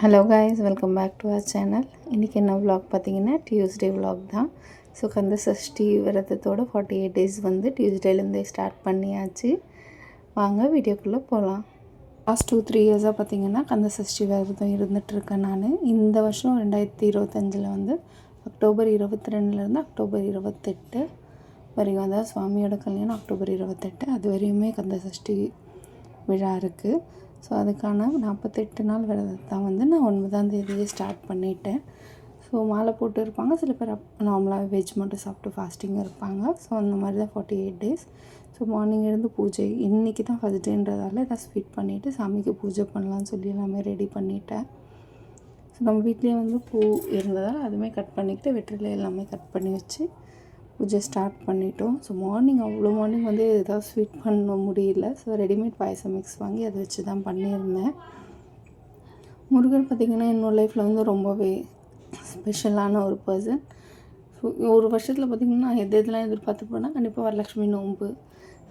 Hello guys welcome back to our channel இன்றைக்கி என்ன vlog பார்த்தீங்கன்னா டியூஸ்டே விலாக் தான். ஸோ கந்த சஷ்டி விரதத்தோட ஃபார்ட்டி எயிட் டேஸ் வந்து டியூஸ்டேலேருந்தே ஸ்டார்ட் பண்ணியாச்சு. வாங்க வீடியோக்குள்ளே போகலாம் லாஸ்ட் டூ த்ரீ இயர்ஸாக பார்த்தீங்கன்னா கந்த சஷ்டி விரதம் இருந்துகிட்ருக்கேன் நான். இந்த வருஷம் ரெண்டாயிரத்தி இருபத்தஞ்சில் வந்து அக்டோபர் இருபத்தி ரெண்டுலேருந்து அக்டோபர் இருபத்தெட்டு வரைக்கும் அதாவது சுவாமியோட கல்யாணம் அக்டோபர் இருபத்தெட்டு அது வரையுமே கந்த சஷ்டி விழா இருக்குது ஸோ அதுக்கான நாற்பத்தெட்டு நாள் விரதத்தை வந்து நான் ஒன்பதாம் தேதியே ஸ்டார்ட் பண்ணிட்டேன். ஸோ மாலை போட்டு இருப்பாங்க. சில பேர் நார்மலாக வெஜ் மட்டும் சாப்பிட்டு ஃபாஸ்டிங் இருப்பாங்க. ஸோ அந்த மாதிரி தான் forty eight days so morning இருந்து பூஜை. இன்றைக்கி தான் ஃபஸ்ட் டேன்றதால எதாவது ஸ்வீட் பண்ணிவிட்டு சாமிக்கு பூஜை பண்ணலான்னு சொல்லி எல்லாமே ரெடி பண்ணிட்டேன். ஸோ நம்ம வீட்லேயே வந்து பூ இருந்ததால் அதுவுமே கட் பண்ணிக்கிட்டு வெற்றிலை எல்லாமே கட் பண்ணி வச்சு பூஜை ஸ்டார்ட் பண்ணிட்டோம். ஸோ மார்னிங் அவ்வளோ மார்னிங் வந்து எதாவது ஸ்வீட் பண்ண முடியல. ஸோ ரெடிமேட் பாயசம் மிக்ஸ் வாங்கி அதை வச்சு தான் பண்ணியிருந்தேன் முருகன் பார்த்திங்கன்னா என்னோடய லைஃப்பில் வந்து ரொம்பவே ஸ்பெஷலான ஒரு பர்சன் ஸோ ஒரு வருஷத்தில் பார்த்திங்கன்னா எது எதெல்லாம் எதிர்பார்த்து போனால் கண்டிப்பாக வரலட்சுமி நோன்பு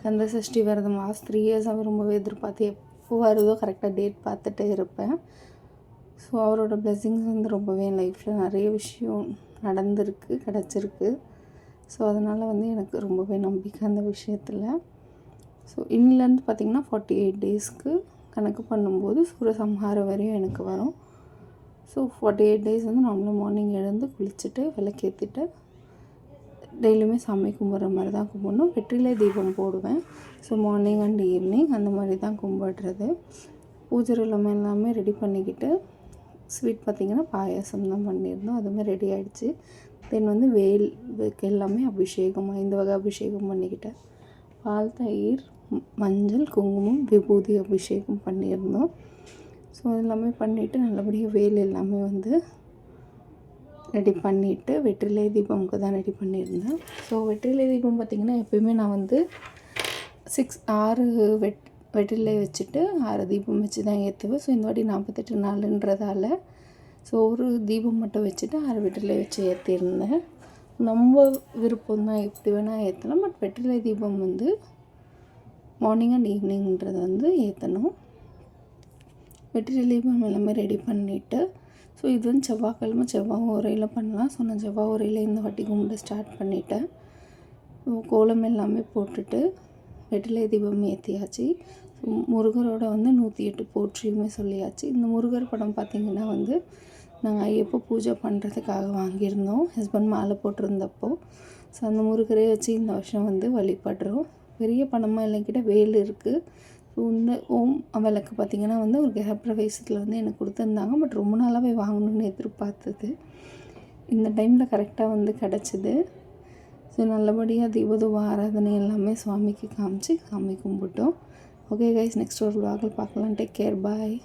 கந்த சஷ்டி விரதம் லாஸ்ட் த்ரீ இயர்ஸாக ரொம்பவே எதிர்பார்த்து எப்போ வருதோ கரெக்டாக டேட் பார்த்துட்டே இருப்பேன். ஸோ அவரோட பிளெஸ்ஸிங்ஸ் வந்து ரொம்பவே என் லைஃப்பில் நிறைய விஷயம் நடந்திருக்கு கிடச்சிருக்கு. ஸோ அதனால் வந்து எனக்கு ரொம்பவே நம்பிக்கை அந்த விஷயத்தில். ஸோ இன்னிலேருந்து பார்த்திங்கன்னா ஃபார்ட்டி எயிட் டேஸ்க்கு கணக்கு பண்ணும்போது சூரசம்ஹாரம் வரையும் எனக்கு வரும். ஸோ ஃபார்ட்டி எயிட் டேஸ் வந்து நார்மலாக மார்னிங் எழுந்து குளிச்சுட்டு விளக்கேற்றிட்டு டெய்லியுமே சாமி கும்பிட்ற மாதிரி தான் கும்பிடணும். வெற்றிலை தீபம் போடுவேன். ஸோ மார்னிங் அண்ட் ஈவினிங் அந்த மாதிரி தான் கும்பிடுறது. பூஜை ரூலம் எல்லாமே ரெடி பண்ணிக்கிட்டு ஸ்வீட் பார்த்திங்கன்னா பாயாசம் தான் பண்ணியிருந்தோம். அதுவுமே ரெடி ஆகிடுச்சு தென் வந்து வேல் எல்லாமே அபிஷேகம் ஐந்து வகை அபிஷேகம் பண்ணிக்கிட்டேன். பால் தயிர் மஞ்சள் குங்குமம் விபூதி அபிஷேகம் பண்ணியிருந்தோம். ஸோ எல்லாமே பண்ணிவிட்டு நல்லபடியாக வேல் எல்லாமே வந்து ரெடி பண்ணிவிட்டு வெற்றிலை தீபம்க்கு தான் ரெடி பண்ணியிருந்தேன். ஸோ வெற்றிலை தீபம் பார்த்திங்கன்னா எப்பயுமே நான் வந்து சிக்ஸ் ஆறு வெட் வெற்றிலை வச்சுட்டு ஆறு தீபம் வச்சு தான் ஏற்றுவேன் ஸோ இந்த வாட்டி நாற்பத்தெட்டு நாளுன்றதால ஸோ ஒரு தீபம் மட்டும் வச்சுட்டு ஆறு வெற்றிலை வச்சு ஏற்றிருந்தேன் நம்ம விருப்பம் தான் எப்படி வேணால் ஏற்றலாம் பட் வெற்றிலை தீபம் வந்து மார்னிங் அண்ட் ஈவினிங்கிறது வந்து ஏற்றணும் வெற்றிலை தீபம் எல்லாமே ரெடி பண்ணிவிட்டு ஸோ இது வந்து செவ்வாய்க்கிழமை செவ்வாய் உரையில் பண்ணலாம். ஸோ நான் செவ்வாய் உரையில் இந்த வாட்டி கும்பிட்டு ஸ்டார்ட் பண்ணிட்டேன். கோலம் எல்லாமே போட்டுட்டு வெற்றிலை தீபம் ஏற்றியாச்சு முருகரோட வந்து நூற்றி எட்டு போற்றியுமே சொல்லியாச்சு. இந்த முருகர் படம் பார்த்திங்கன்னா வந்து நாங்கள் ஐயப்போ பூஜை பண்ணுறதுக்காக வாங்கியிருந்தோம். ஹஸ்பண்ட் மாலை போட்டிருந்தப்போ. ஸோ அந்த முருகரே வச்சு இந்த வருஷம் வந்து வழிபடுறோம். பெரிய பணமாக இல்லைங்கிட்ட வேல் இருக்குது ஸோ இந்த ஓம் விளக்கு பார்த்திங்கன்னா வந்து ஒரு கிரகப்பிரவேசத்தில் வந்து எனக்கு கொடுத்துருந்தாங்க. பட் ரொம்ப நாளாகவே வாங்கணும்னு எதிர்பார்த்தது. இந்த டைமில் கரெக்டாக வந்து கிடச்சிது. ஸோ நல்லபடியாக தீபதூப ஆராதனை எல்லாமே சுவாமிக்கு காமிச்சு சாமி கும்பிட்டோம். ஓகே கைஸ் நெக்ஸ்ட் ஒரு விலாகில் பார்க்கலாம். Take care bye